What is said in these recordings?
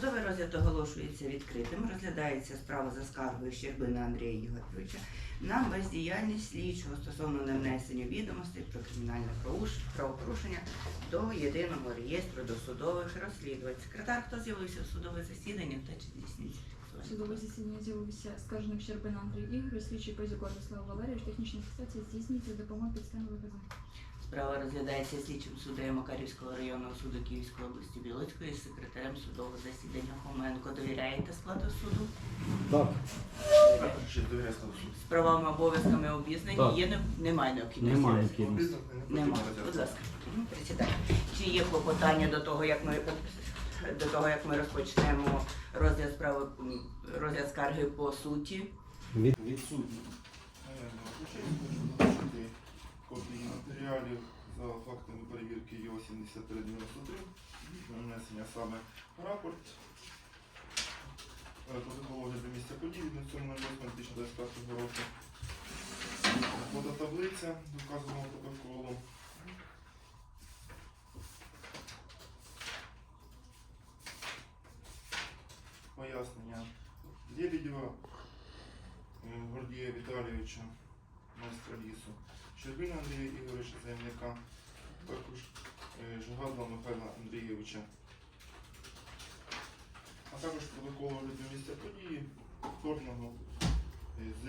Судовий розгляд оголошується відкритим. Розглядається справа за скаргою Щербина Андрія Ігоровича на бездіяльність слідчого стосовно невнесення відомостей про кримінальне правопорушення до єдиного реєстру досудових розслідувань. Секретар, хто з'явився в судове засідання та чи здійснюється? Судове засідання з'явився скаржник Щербина Андрій Ігор, слідчий Пазюк Владислав Валерійович, технічна фіксація здійснюється за допомогою підстави виказань. Справа розглядається слідчим суддею Макарівського районного суду Київської області Білоцької з секретарем судового засідання Хоменко. Довіряєте складу суду? Так. З правами обов'язками обізнані? Так. Є не- немає необхідності. немає необхідності. Нема. Будь ласка, присідайте. Чи є клопотання до того, як ми до того, як ми розпочнемо розгляд справи м, розгляд скарги по суті? Від... Відсутні. Матеріалів за фактами перевірки ЄО 7393, нанесення саме рапорт, е, протокол огляду місця подій від 07.08.2025 року, фототаблиця до вказаного протоколу, пояснення. Лебедєва Гордія Віталійовича, майстра лісу, Щербина Андрія Ігоровича, заявника, також е, Жигадла Михайла Андрійовича, а також протокол огляду місця події повторного е, з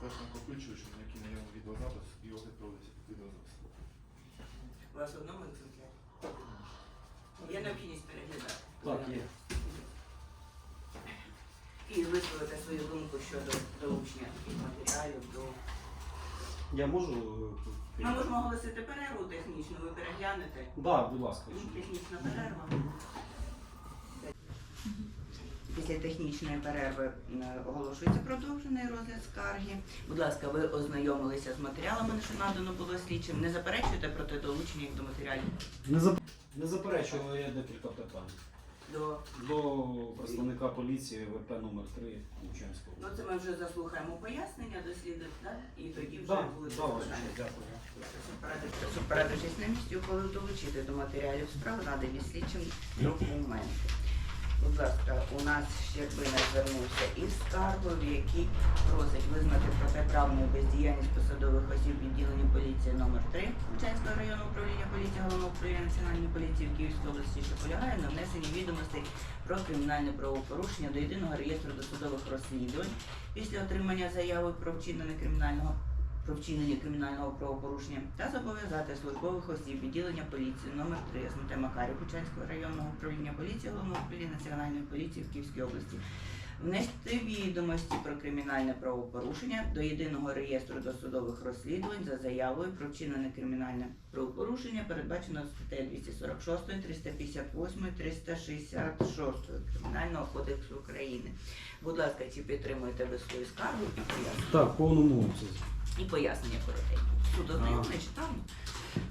Фехом Копичовичем, який наявний відеозапис і огляд проводиться під відеозапис. У вас в одному екземплярі? Є необхідність переглядати. Так, є. І висловити свою думку щодо долучення матеріалів до. Я можу. е, Ми можемо оголосити перерву технічну, ви переглянете. Да, будь ласка. Технічна перерва. Після технічної перерви оголошується продовжений розгляд скарги. Будь ласка, ви ознайомилися з матеріалами, що надано було слідчим. Не заперечуєте проти долучення їх до матеріалів Не, зап... не заперечую, але є декілька питань. До До представника поліції ВП номер 3 Лучанського. ну це ми вже заслухаємо пояснення до слідів, так? І тоді вже буде. да, честь, дякую. Суд, на місці, ухвалив долучити до матеріалів справ, надані слідчим документи. Будь ласка, у нас Щербина звернувся із скаргою, в якій просить визнати протиправною бездіяльність посадових осіб відділення поліції номер 3 Луцянського районного управління поліції Головного управління Національної поліції в Київській області, що полягає на внесенні відомостей про кримінальне правопорушення до єдиного реєстру досудових розслідувань. Після отримання заяви про вчинення кримінального про вчинення кримінального правопорушення та зобов'язати службових осіб відділення поліції номер 3 СМТ Макарів Бучанського районного управління поліції Головного управління Національної поліції в Київській області внести відомості про кримінальне правопорушення до єдиного реєстру досудових розслідувань за заявою про вчинене кримінальне правопорушення, передбачено статтею 246, 358, 366 Кримінального кодексу України. Будь ласка, чи підтримуєте ви свою скаргу? Так, повному обсязі. І пояснення коротенько. Суд ознайомлений, читав?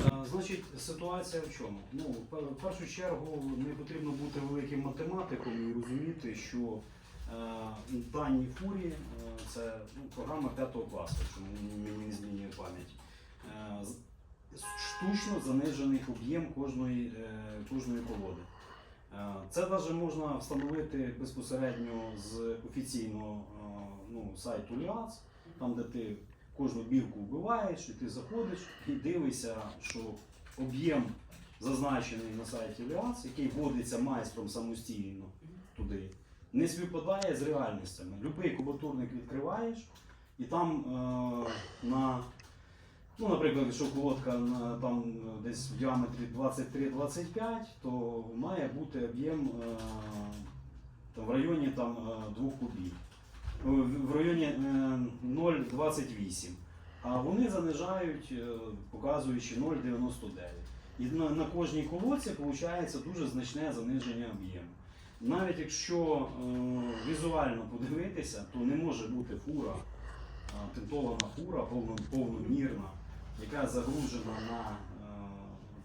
Е, Значить, ситуація в чому? Ну, в пер- в першу чергу не потрібно бути великим математиком і розуміти, що е, в даній фурі е, це ну, програма 5 класу, якщо мені мені не змінює пам'ять. Е, з- штучно занижений об'єм кожної, е, кожної колоди. Е, Це навіть можна встановити безпосередньо з офіційного е, ну, сайту ЛіАЦ, там де ти кожну бірку вбиваєш, і ти заходиш і дивишся, що об'єм зазначений на сайті ЛіАЦ, який вводиться майстром самостійно туди, не співпадає з реальностями. Любий кубатурник відкриваєш, і там е, на, ну, наприклад, якщо колодка там е, десь в діаметрі 23-25, то має бути об'єм е, в районі там, 2 кубів в районі е, 0,28. А вони занижають, е, показуючи 0,99. І на, кожній колодці виходить дуже значне заниження об'єму. Навіть якщо е, візуально подивитися, то не може бути фура, е, тинтована фура, повно, повномірна, яка загружена на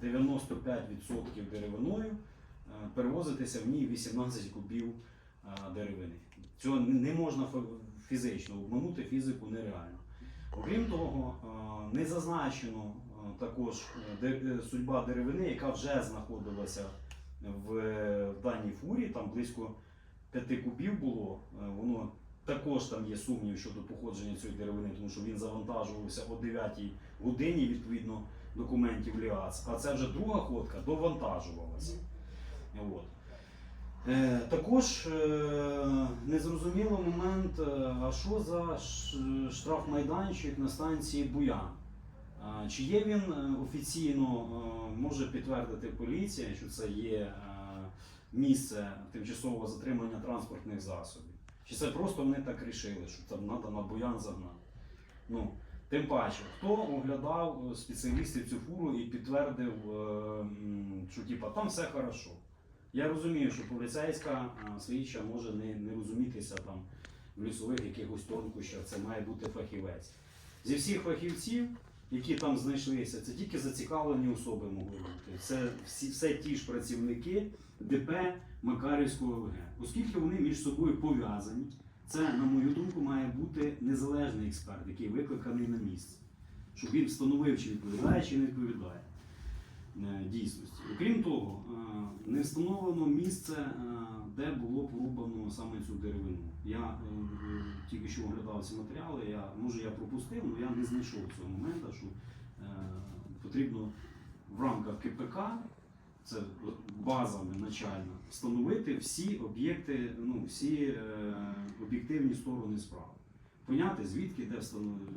е, 95% деревиною, е, перевозитися в ній 18 кубів е, деревини. Цього не можна фізично обманути, фізику нереально. Окрім того, е, не зазначено е, також е, судьба деревини, яка вже знаходилася в, даній фурі, там близько 5 кубів було, воно також там є сумнів щодо походження цієї деревини, тому що він завантажувався о 9 годині відповідно документів ЛіАЦ, а це вже друга ходка довантажувалася. От. Е, також е, незрозуміло момент, е, а що за ш- штрафмайданчик на станції Буян? Чи є він офіційно, може підтвердити поліція, що це є місце тимчасового затримання транспортних засобів? Чи це просто вони так рішили, що там треба на Буян загнати? Ну, тим паче, хто оглядав спеціалістів цю фуру і підтвердив, що типа, там все хорошо. Я розумію, що поліцейська слідча може не, не розумітися там в лісових якихось тонкощах, це має бути фахівець. Зі всіх фахівців, які там знайшлися, це тільки зацікавлені особи могли бути. Це всі, все ті ж працівники ДП Макарівського ОВГ. Оскільки вони між собою пов'язані, це, на мою думку, має бути незалежний експерт, який викликаний на місце, щоб він встановив, чи відповідає, чи не відповідає дійсності. Окрім того, е, не встановлено місце, е, де було порубано саме цю деревину. Я е, тільки що оглядав ці матеріали, я, може я пропустив, але я не знайшов цього моменту, що е, потрібно в рамках КПК, це базами начально, встановити всі об'єкти, ну, всі е, об'єктивні сторони справи. Поняти, звідки, де встановили,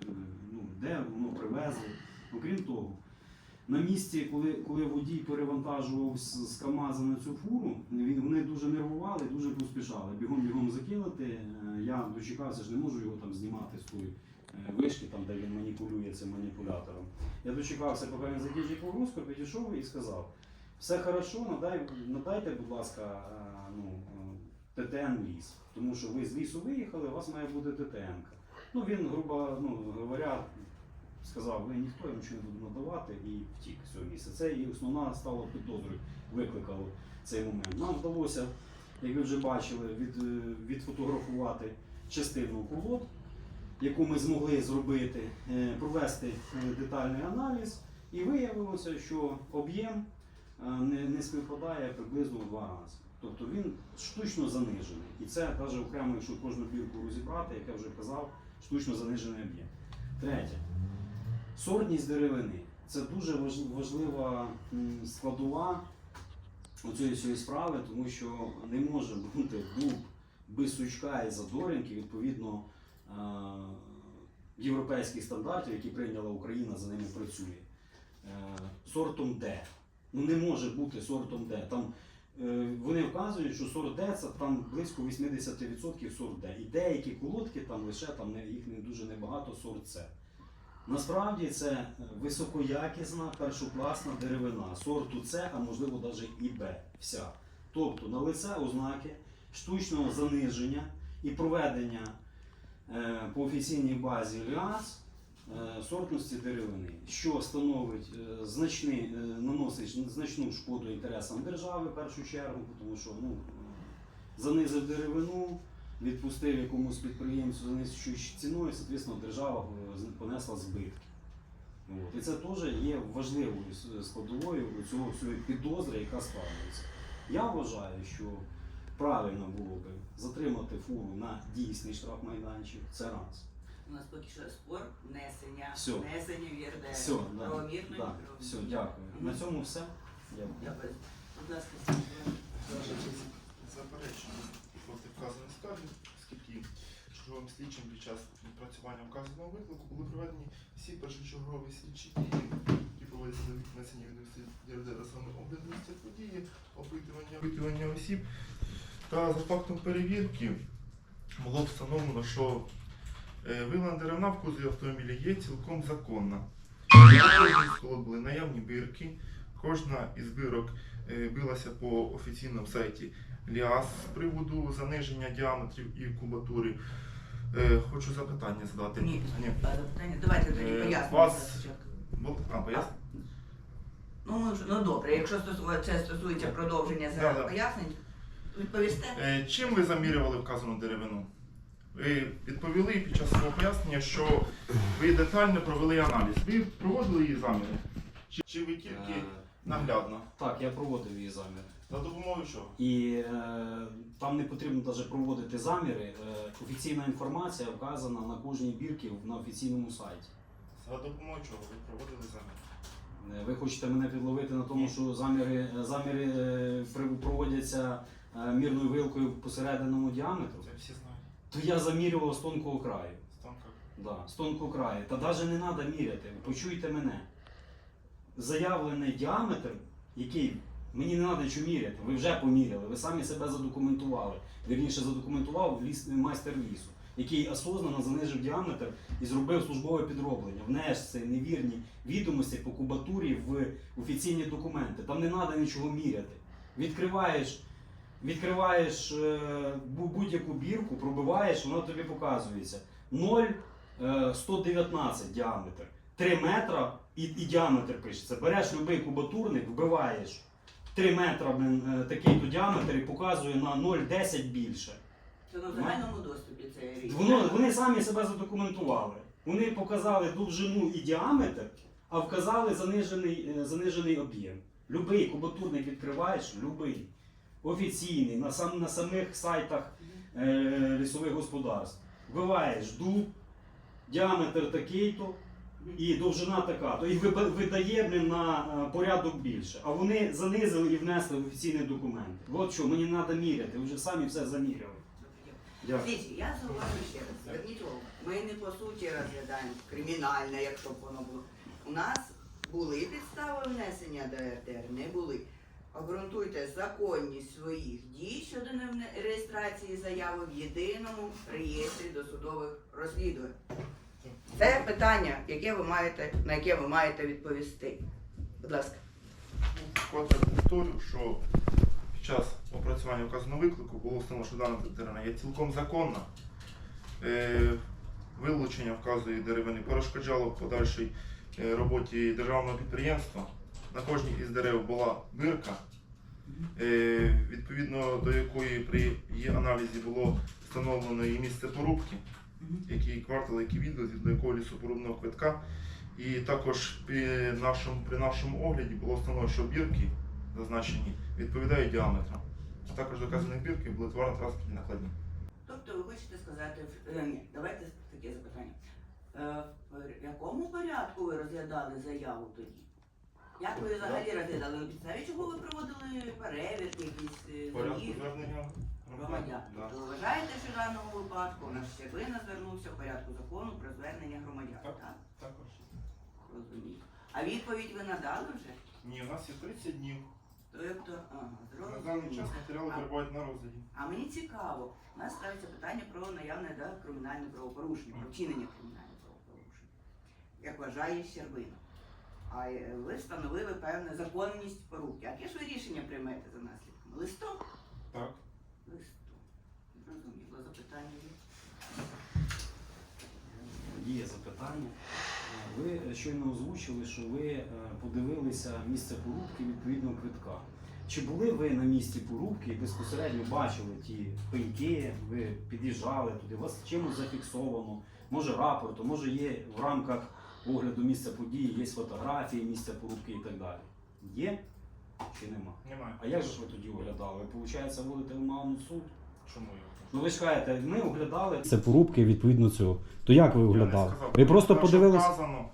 ну, де воно привезли. Окрім того, на місці, коли, коли водій перевантажував з, КАМАЗа на цю фуру, він, вони дуже нервували, дуже поспішали. Бігом-бігом закинути. Е, Я дочекався, ж не можу його там знімати з тої е, вишки, там, де він маніпулює цим маніпулятором. Я дочекався, поки він закінчив погрузку, підійшов і сказав: все хорошо, надай, надайте, будь ласка, е, ну, ТТН ліс. Тому що ви з лісу виїхали, у вас має бути ТТН. Ну, він, грубо ну, говоря, сказав, ви ніхто я нічого не буду надавати і втік з цього місця. Це і основна стала підозрою, викликало цей момент. Нам вдалося, як ви вже бачили, від, е, відфотографувати частину колод, яку ми змогли зробити, е, провести е, детальний аналіз, і виявилося, що об'єм не, не співпадає приблизно в два рази. Тобто він штучно занижений. І це навіть окремо, якщо кожну бірку розібрати, як я вже казав, штучно занижений об'єм. Третє. Сортність деревини це дуже важлива складова цієї справи, тому що не може бути дуб без сучка і задоринки, відповідно європейських стандартів, які прийняла Україна, за ними працює. Е, Сортом Д. Ну не може бути сортом Д. Там е, вони вказують, що сорт Д це там близько 80% сорт Д. І деякі колодки там лише там їх не дуже небагато сорт С. Насправді це високоякісна першокласна деревина сорту С, а можливо навіть і Б. Вся. Тобто на лице ознаки штучного заниження і проведення е, по офіційній базі ЛіАЗ е, сортності деревини, що становить е, значний, наносить значну шкоду інтересам держави в першу чергу, тому що ну, занизив деревину, відпустив якомусь підприємцю за нижчою ціною, соответственно, держава е, понесла збитки. От. І це теж є важливою складовою цього всієї підозри, яка складається. Я вважаю, що правильно було би затримати фуру на дійсний штрафмайданчик. Це раз. У нас поки що спор внесення, Всьо. внесення в ЄРДР. Все, да, Правомірно, да, все, дякую. На цьому все. Дякую. Дякую. Будь ласка, Сергій. Проти вказаної скарги, оскільки черговим слідчим під час відпрацювання вказаного виклику були проведені всі першочергові слідчі дії, які проводяться за віднесення відомості саме огляд місця події, опитування, опитування осіб. Та за фактом перевірки було встановлено, що е, вилана деревна в кузові автомобіля є цілком законна. Були наявні бирки, кожна із бирок е, билася по офіційному сайті ЛіАЗ з приводу заниження діаметрів і кубатури. Е, Хочу запитання задати. Ні. Ні. Запитання? Давайте тоді Е, пояснимо вас- спочатку. Бо- А, пояс- Ну, ну, ж- ну добре, якщо стосує- це стосується продовження Да, зараз да. пояснень, відповісте? Е, Чим ви замірювали вказану деревину? Ви відповіли під час свого пояснення, що ви детально провели аналіз. Ви проводили її заміри? Чи, чи ви тільки Наглядно. Так, я проводив її заміри. За допомогою чого? І е, там не потрібно навіть проводити заміри. Е, офіційна інформація вказана на кожній бірці на офіційному сайті. За допомогою чого ви проводили замір? Е, Ви хочете мене підловити на тому, Ні. що заміри, е, заміри е, при- проводяться е, мірною вилкою посерединому діаметру? Це всі знають. То я замірював з тонкого краю. Станка. Да, з тонкого краю. Та навіть не треба міряти. Почуйте мене. Заявлений діаметр, який мені не треба нічого міряти, ви вже поміряли, ви самі себе задокументували. Вірніше задокументував ліс, майстер лісу, який осознанно занижив діаметр і зробив службове підроблення. Внес це невірні відомості по кубатурі в офіційні документи. Там не треба нічого міряти. Відкриваєш, відкриваєш е, будь-яку бірку, пробиваєш, воно тобі показується. 0, е, діаметр. 3 метра і, і діаметр пишеться. Береш будь-який кубатурник, вбиваєш 3 метра блин, е, такий-то діаметр і показує на 0,10 більше. Це на загальному доступі це річ. Воно, вони самі себе задокументували. Вони показали довжину і діаметр, а вказали занижений, е, занижений об'єм. Любий кубатурник відкриваєш, любий. Офіційний, на, сам, на самих сайтах е, лісових господарств. Вбиваєш дуб, діаметр такий-то і довжина така, то і ви- видає блін, на е, порядок більше. А вони занизили і внесли в офіційні документи. От що, мені треба міряти, ви вже самі все заміряли. Дякую. Дивіться, я зауважу ще раз. Зверніть увагу. Ми не по суті розглядаємо кримінальне, якщо б воно було. У нас були підстави внесення до РТР, не були. Обґрунтуйте законність своїх дій щодо реєстрації заяви в єдиному реєстрі досудових розслідувань. Це питання, яке ви маєте, на яке ви маєте відповісти. Будь ласка. Вкотре повторю, що під час опрацювання вказаного виклику було встановлено, що дана деревина є цілком законна. Е, Вилучення вказує деревини перешкоджало в подальшій е, роботі державного підприємства. На кожній із дерев була бирка, е, відповідно до якої при її аналізі було встановлено і місце порубки, який квартал, який відділ, до якого лісопорубного квитка. І також при нашому, при нашому огляді було встановлено, що бірки зазначені відповідають діаметрам. А також доказані бірки були товарно-транспортні накладні. Тобто ви хочете сказати, е, ні, давайте таке запитання. Е, В якому порядку ви розглядали заяву тоді? Як ви взагалі розглядали? На підставі чого ви проводили перевірки, якісь е, Порядку звернення громадян? Да. Ви вважаєте, що в даному випадку наш Щербина звернувся в порядку закону про звернення громадян, Так. так? Також. Розумію. А відповідь ви надали вже? Ні, у нас є 30 днів. Тобто, ага, На даний час зрозуміло. матеріали А- перебувають на розгляді. А мені цікаво, у нас ставиться питання про наявне да, кримінальне правопорушення, про вчинення кримінального правопорушення, як вважає Щербина. А е, ви встановили певну законність порубки. А яке ж ви рішення приймете за наслідками? Листом? Так. Листом. Зрозуміло, запитання є. Запитання. Ви щойно озвучили, що ви е, подивилися місце порубки відповідного квитка. Чи були ви на місці порубки і безпосередньо бачили ті пеньки, ви під'їжджали туди, вас чимось зафіксовано, може рапорту, може є в рамках огляду місця події, є фотографії місця порубки і так далі. Є чи нема? Немає. А як же ж ви тоді оглядали? Ви, виходить, вводите в мовну суд? Чому його? Ну ви ж кажете, ми оглядали це порубки відповідно цього. То як ви оглядали? Ви просто вказано,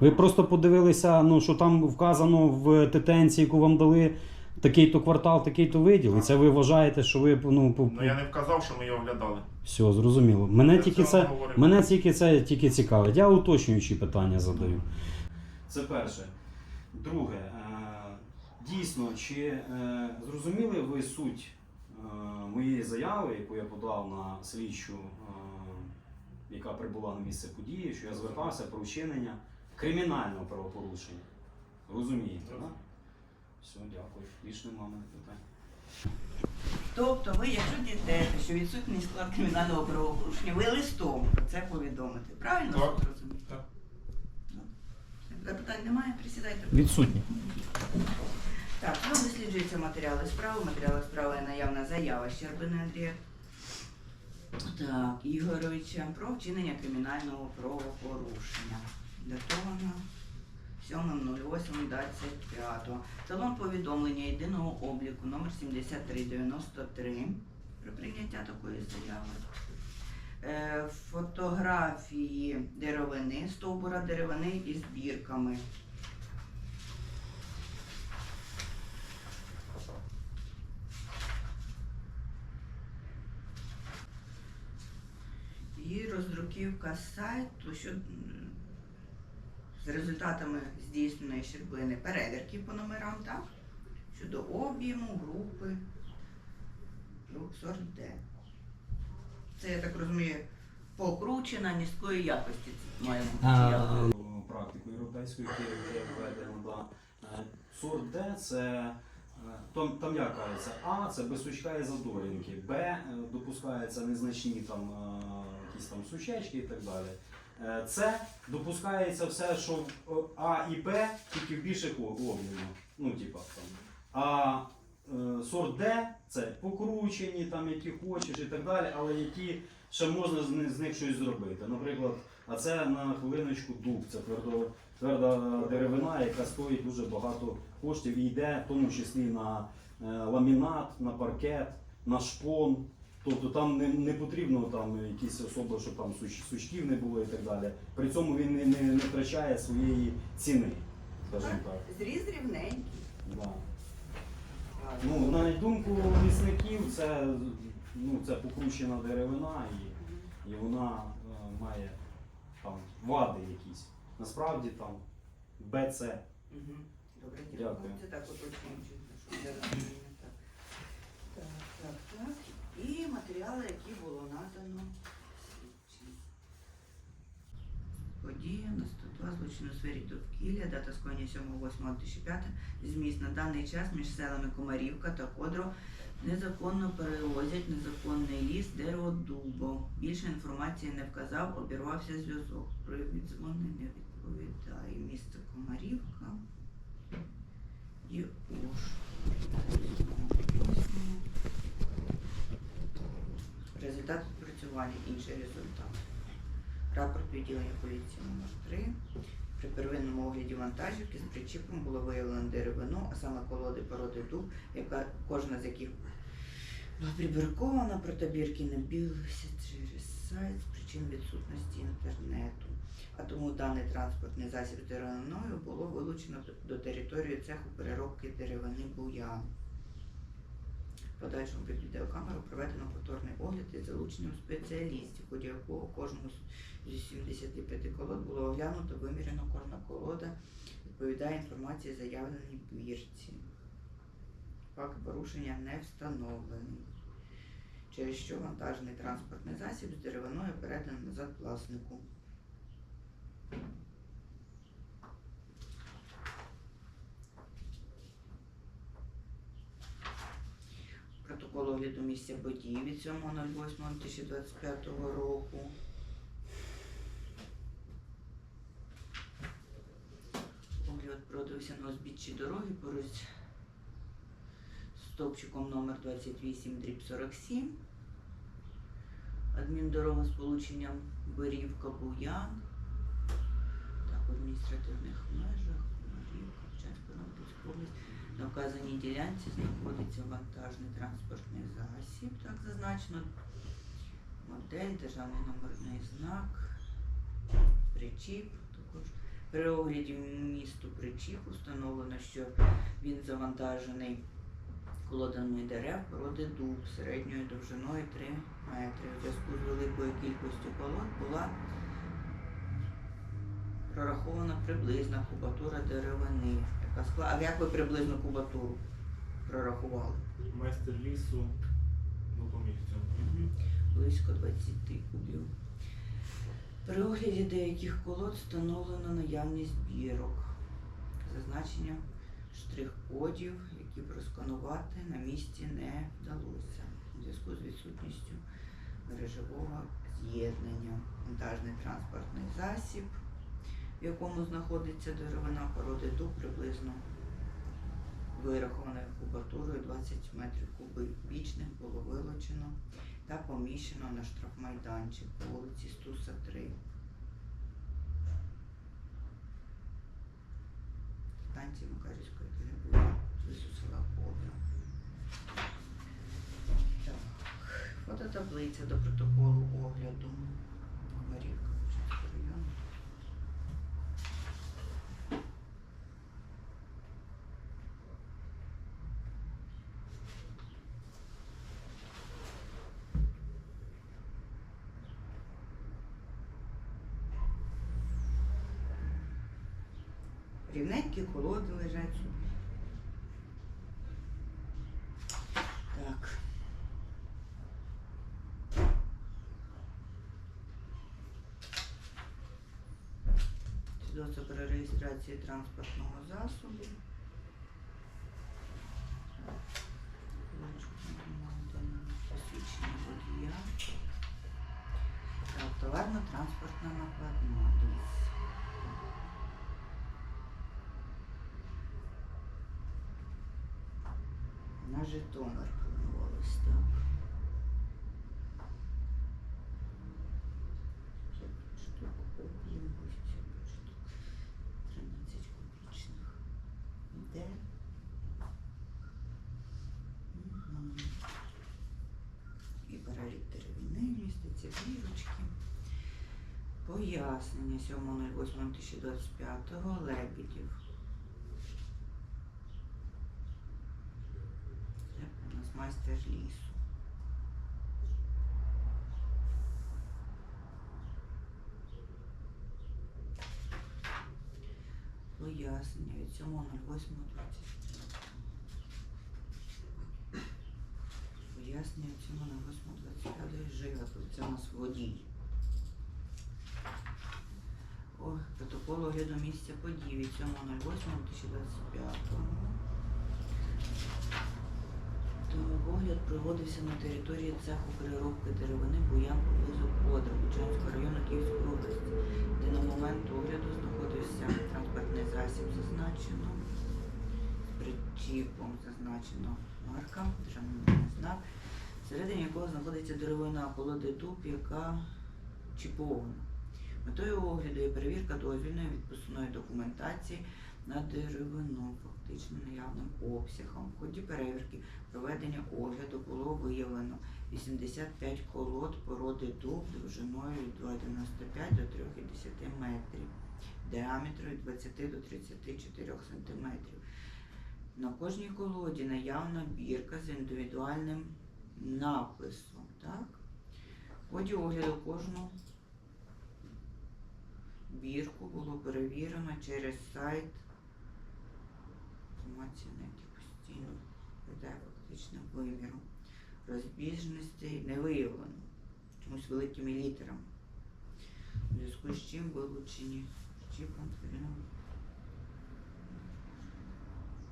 Ви просто подивилися, ну що там вказано в тетенції, яку вам дали такий-то квартал, такий-то виділ. І це ви вважаєте, що ви ну, по- Ну я не вказав, що ми його оглядали. все зрозуміло. Мене Я тільки цього це говорив. мене тільки це тільки цікавить. Я уточнюючі питання задаю. Це перше. Друге, е, дійсно, чи е, зрозуміли ви суть е, моєї заяви, яку я подав на слідчу, е, яка прибула на місце події, що я звертався про вчинення кримінального правопорушення? Розумієте, так? Все, дякую. Більше нема в питань. Тобто ви, якщо дійдете, що відсутній склад кримінального правопорушення, ви листом про це повідомите. Правильно Так. суд розуміє? Так. Ну, Запитань немає, присідайте. Відсутні. Так, вам досліджуються матеріали справи. Матеріали справи наявна заява Щербини Андрія так, Ігоровича про вчинення кримінального правопорушення. Датована 7.08.25. Талон повідомлення єдиного обліку номер 7393 про прийняття такої заяви. Е, Фотографії деревини, стовбура деревини із бірками. Роздруківка сайту що, з результатами здійсненої щербини перевірки по номерам, так? Щодо об'єму, групи, груп сорт Д. Це, я так розумію, покручена низької якості це має бути. Практику європейської яке введено, да. Е, Сорт Д це е, там, там як кажеться, А це без сучка і задорінки, Б е, допускаються незначні там якісь там сучечки і так далі. Е, С допускається все, що А і Б тільки в більших об'ємах. Ну, типа там. А е, сорт Д це покручені, там які хочеш і так далі, але які ще можна з, з них щось зробити. Наприклад, а це на хвилиночку дуб, це твердо, тверда деревина, яка стоїть дуже багато коштів і йде в тому числі на е, ламінат, на паркет, на шпон. Тобто там не, не потрібно там якісь особи, щоб там суч, сучків не було і так далі. При цьому він не, не, не втрачає своєї ціни, скажімо так. Зріз рівненький. Да. Ну, на думку лісників, це, ну, це покручена деревина і, і вона е, має там вади якісь. Насправді там БЦ. Добре, Дякую. Це. Так, так, так. І матеріали, які було надано слідчим. Подія на 102 злочин у сфері довкілля, дата скоєння 7.8.2005, зміст на даний час між селами Комарівка та Кодро незаконно перевозять незаконний ліс дерево дубо. Більше інформації не вказав, обірвався зв'язок. Про віддзвони не відповідає. Місце Комарівка. І уж. Результат відпрацювання, інший результат. Рапорт відділення поліції номер 3 При первинному огляді вантажівки з причіпом було виявлено деревину, а саме колоди породи дуб, яка кожна з яких була прибіркована, проте бірки не білися через сайт з причин відсутності інтернету. А тому даний транспортний засіб деревиною було вилучено до території цеху переробки деревини Буян. В подальшому під відеокамеру проведено повторний огляд із залученням спеціалістів, в ході якого кожному з- зі 75 колод було оглянуто, виміряно кожна колода відповідає інформації, заявленій в бірці. Факт порушення не встановлений, через що вантажний транспортний засіб з деревиною передано назад власнику. Протокол огляду місця події від 7.08.2025 року. Огляд продався на узбіччі дороги поруч з стовпчиком номер 28 дріб 47. Адміндорога з полученням Берівка Буян. Так, в адміністративних межах, Берівка, Вчанська Новгородська область. На вказаній ділянці знаходиться вантажний транспортний засіб, так зазначено. Модель, державний номерний знак, причіп. Також при огляді місту причіпу встановлено, що він завантажений колодами дерев породи дуб середньою довжиною 3 метри. У зв'язку з великою кількістю колод була прорахована приблизна кубатура деревини. А як ви приблизну кубатуру прорахували? Майстер лісу допоміг цьому. Близько 20 кубів. При огляді деяких колод встановлено наявність бірок. Зазначення штрих-кодів, які просканувати на місці не вдалося у зв'язку з відсутністю мережевого з'єднання. Монтажний транспортний засіб, в якому знаходиться деревина породи дуб приблизно вирахованою кубатурою 20 метрів кубічних було вилучено та поміщено на штрафмайданчик по вулиці Стуса 3. станції Макарівської ТГ зблизу села. Так, фототаблиця до протоколу огляду. Марівка, Бучанського району. Рівненькі холодні лежать. Так. Свідоцтво про реєстрацію транспортного засобу. На Житомир планувалось, так. Штук об'єм, ось штук. 13 кубічних. Де? Мгм. І перелік деревини міститься бірочки. Пояснення 7.08.2025 Лебідів. Це нас майстер лісу. Пояснення від 7.08.25. Пояснення від 7.08.25 Жигату. Це у нас водій. О, протокол огляду місця подій від 7.08.2025. То огляд проводився на території цеху переробки деревини Буян поблизу Подра Бучанського району Київської області, де на момент огляду знаходився транспортний засіб зазначено, з причіпом зазначено марка, державний знак, всередині якого знаходиться деревина колоди дуб, яка чіпована. Метою огляду є перевірка дозвільної відпускної документації на деревину фактично наявним обсягом. В ході перевірки проведення огляду було виявлено 85 колод породи дуб довжиною від 2,95 до 3,10 метрів, діаметром від 20 до 34 сантиметрів. На кожній колоді наявна бірка з індивідуальним написом. Так? В ході огляду кожну бірку було перевірено через сайт інформація на які постійно веде фактично виміру. Розбіжностей не виявлено. Чомусь великими літерами. У зв'язку з чим вилучені чіпом перейом.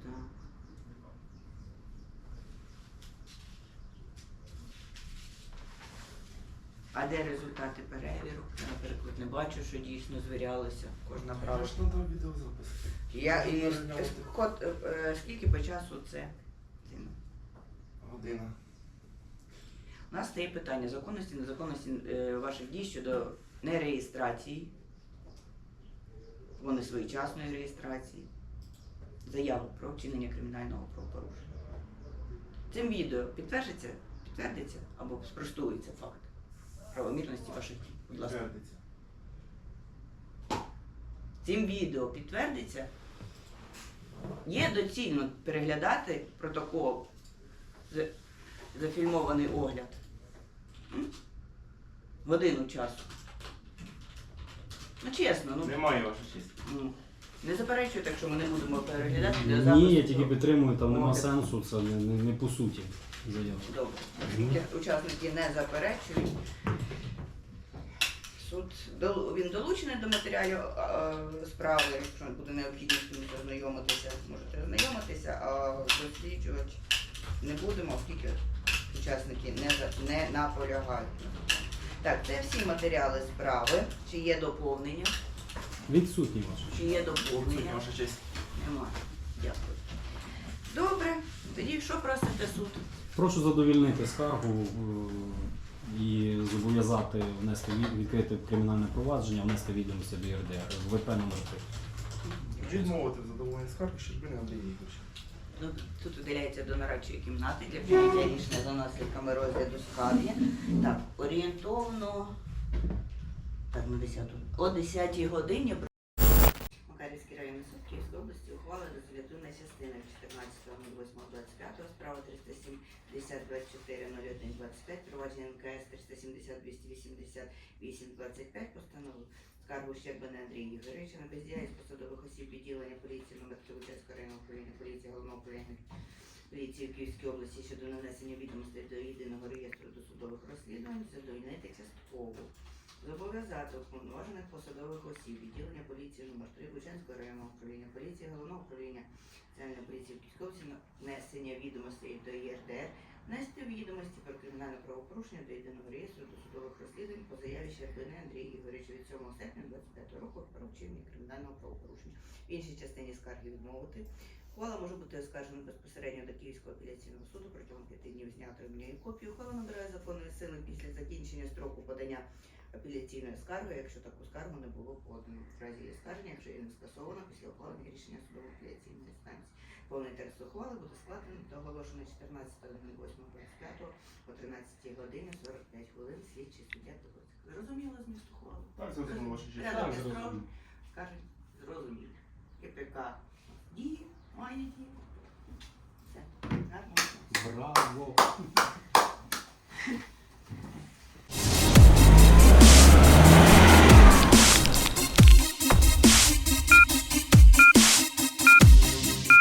Так. А де результати перевірок? Я, наприклад, не бачу, що дійсно звірялося кожна правда. ж надав відеозапис. Я і кот, е, е, скільки по часу це? Зіна? Година. У нас стає питання законності, незаконності е, ваших дій щодо нереєстрації, вони своєчасної реєстрації, заяву про вчинення кримінального правопорушення. Цим відео підтвердиться, підтвердиться або спростується факт правомірності ваших дій. Будь ласка. Підтвердиться. Цим відео підтвердиться. Є доцільно переглядати протокол, за- зафільмований огляд. Годину часу. Ну чесно, ну, Немає ваша честь. ну не заперечуйте, якщо ми не будемо переглядати Ні, я тільки підтримую, там нема сенсу, це не, не, не по суті Добре. Учасники не заперечують. Суд він долучений до матеріалів справи, якщо буде необхідність ознайомитися, можете ознайомитися, а досліджувати не будемо, оскільки учасники не, за- не наполягають. Так, це всі матеріали справи. Чи є доповнення? Відсутні ваші. Чи є доповнення? ваша честь. Немає. Дякую. Добре, тоді що просите суд? Прошу задовільнити скаргу е, і зобов'язати внести від- відкрити кримінальне провадження, внести відомості до ЄРДР. ВП номер 3. Відмовити в задоволенні скарги Щербини Андрія Ігоровича. Ну, Тут виділяється до нарадчої кімнати для прийняття рішення за наслідками розгляду скарги. Так, орієнтовно так, на 10, о 10 годині Макарівський районний суд Київської області ухвалив резолютивна частина 14.08.25, справа 370-24-01-25, провадження НКС 370-280-825, постановив скаргу Щербана Андрія Ігоровича на бездіяльність посадових осіб відділення поліції номер 3 Луценського району управління поліції головного управління поліції в Київській області щодо нанесення відомостей до єдиного реєстру досудових розслідувань задовольнити частково. Зобов'язати уповноважених посадових осіб відділення поліції номер 3 Лучанського районного управління поліції, головного управління Національної поліції в області внесення відомостей до ЄРДР, внести відомості про кримінальне правопорушення до єдиного реєстру досудових розслідувань по заяві Щербини Андрія Ігоровича від 7 серпня 25 року про вчинення кримінального правопорушення. В іншій частині скарги відмовити. Ухвала може бути оскаржена безпосередньо до Київського апеляційного суду протягом п'яти днів з дня отримання копії. Ухвала набирає законної сили після закінчення строку подання апеляційної скарги, якщо таку скаргу не було подано. В разі її скарження, якщо її не скасовано після ухвалення рішення судової апеляційної інстанції. Повний текст ухвали буде складений та оголошений 14.08.25 о 13 годині 45 хвилин слідчий суддя Пилипчик. Зрозуміло зміст ухвали? Так, зрозуміло, ваша честь. Так, строк, зрозуміло. скажуть, зрозуміло. КПК діє, має діє. Все. Гарно. Браво!